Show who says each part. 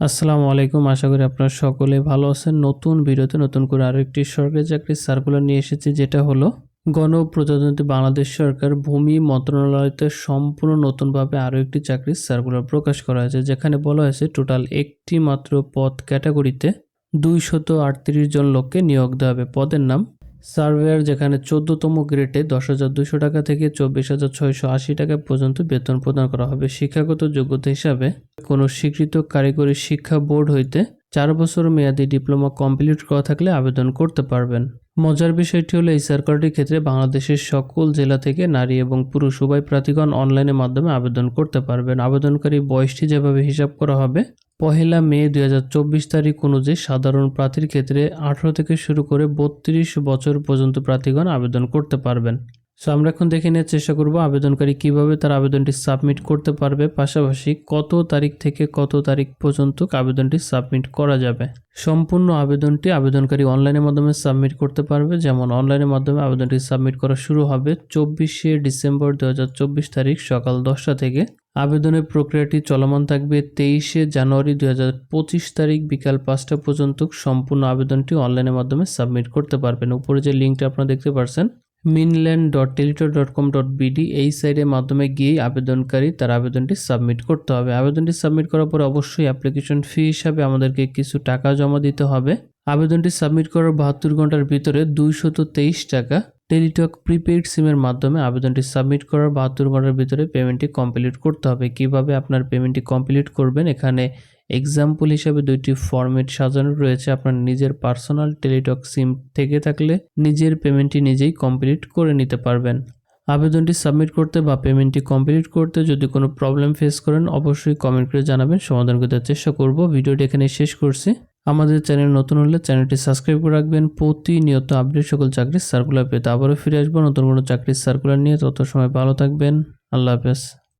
Speaker 1: আসসালামু আলাইকুম। আশা করি আপনারা সকলে ভালো আছেন। নতুন ভিডিওতে নতুন করে আরও একটি সরকারি চাকরির সার্কুলার নিয়ে এসেছি, যেটা হলো গণপ্রজাতন্ত্রী বাংলাদেশ সরকার ভূমি মন্ত্রণালয়তে সম্পূর্ণ নতুনভাবে আরও একটি চাকরির সার্কুলার প্রকাশ করা হয়েছে, যেখানে বলা হয়েছে টোটাল একটি মাত্র পদ ক্যাটাগরিতে দুইশত আটত্রিশ জন লোককে নিয়োগ দেওয়া হবে। পদের নাম সার্ভেয়ার যেখানে চোদ্দতম গ্রেডে দশ হাজার দুশো টাকা থেকে চব্বিশ হাজার ছয়শো আশি টাকা পর্যন্ত বেতন প্রদান করা হবে। শিক্ষাগত যোগ্যতা হিসাবে কোনো স্বীকৃত কারিগরি শিক্ষা বোর্ড হইতে চার বছর মেয়াদি ডিপ্লোমা কমপ্লিট করা থাকলে আবেদন করতে পারবেন। মজার বিষয়টি হলো, এই সার্কুলারটির ক্ষেত্রে বাংলাদেশের সকল জেলা থেকে নারী এবং পুরুষ উভয় প্রার্থীগণ অনলাইনের মাধ্যমে আবেদন করতে পারবেন। আবেদনকারী বয়সটি যেভাবে হিসাব করা হবে, পহেলা মে দুই হাজার চব্বিশ তারিখ অনুযায়ী সাধারণ প্রার্থীর ক্ষেত্রে আঠারো থেকে শুরু করে বত্রিশ বছর পর্যন্ত প্রার্থীগণ আবেদন করতে পারবেন। সো আমরা এখন দেখে নেওয়ার চেষ্টা করব আবেদনকারী কীভাবে তার আবেদনটি সাবমিট করতে পারবে, পাশাপাশি কত তারিখ থেকে কত তারিখ পর্যন্ত আবেদনটি সাবমিট করা যাবে। সম্পূর্ণ আবেদনটি আবেদনকারী অনলাইনের মাধ্যমে সাবমিট করতে পারবে, যেমন অনলাইনের মাধ্যমে আবেদনটি সাবমিট করা শুরু হবে চব্বিশে ডিসেম্বর দু হাজার চব্বিশ তারিখ সকাল দশটা থেকে। আবেদনের প্রক্রিয়াটি চলমান থাকবে তেইশে জানুয়ারি দু হাজার পঁচিশ তারিখ বিকাল পাঁচটা পর্যন্ত। সম্পূর্ণ আবেদনটি অনলাইনের মাধ্যমে সাবমিট করতে পারবেন। উপরে যে লিঙ্কটা আপনারা দেখতে পাচ্ছেন মিনল্যান্ড dot টেলিটর dot com dot BD এই সাইটের মাধ্যমে গিয়ে আবেদনকারী তার আবেদনটি সাবমিট করতে হবে। আবেদনটি সাবমিট করার পরে অবশ্যই অ্যাপ্লিকেশন ফি হিসাবে আমাদেরকে কিছু টাকা জমা দিতে হবে। আবেদনটি সাবমিট করার বাহাত্তর ঘণ্টার ভিতরে দুইশত তেইশ টাকা টেলিটক প্রিপেইড সিমের মাধ্যমে আবেদনটি সাবমিট করার বাহাত্তর ঘণ্টার ভিতরে পেমেন্টটি কমপ্লিট করতে হবে। কীভাবে আপনার পেমেন্টটি কমপ্লিট করবেন? এখানে এক্সাম্পল হিসাবে দুইটি ফরম্যাট সাজানো রয়েছে। আপনার নিজের পার্সোনাল টেলিটক সিম থেকে থাকলে নিজের পেমেন্টটি নিজেই কমপ্লিট করে নিতে পারবেন। আবেদনটি সাবমিট করতে বা পেমেন্টটি কমপ্লিট করতে যদি কোনো প্রবলেম ফেস করেন, অবশ্যই কমেন্ট করে জানাবেন। সমাধান করতে চেষ্টা করব। ভিডিওটি এখানে শেষ করছি। আমাদের চ্যানেল নতুন হলে চ্যানেলটি সাবস্ক্রাইব করে রাখবেন। প্রতিনিয়ত আপডেট সকল চাকরির সার্কুলার পেতে আবারও ফিরে আসব নতুন কোনো চাকরির সার্কুলার নিয়ে। তত সময় ভালো থাকবেন। আল্লাহ হাফেজ।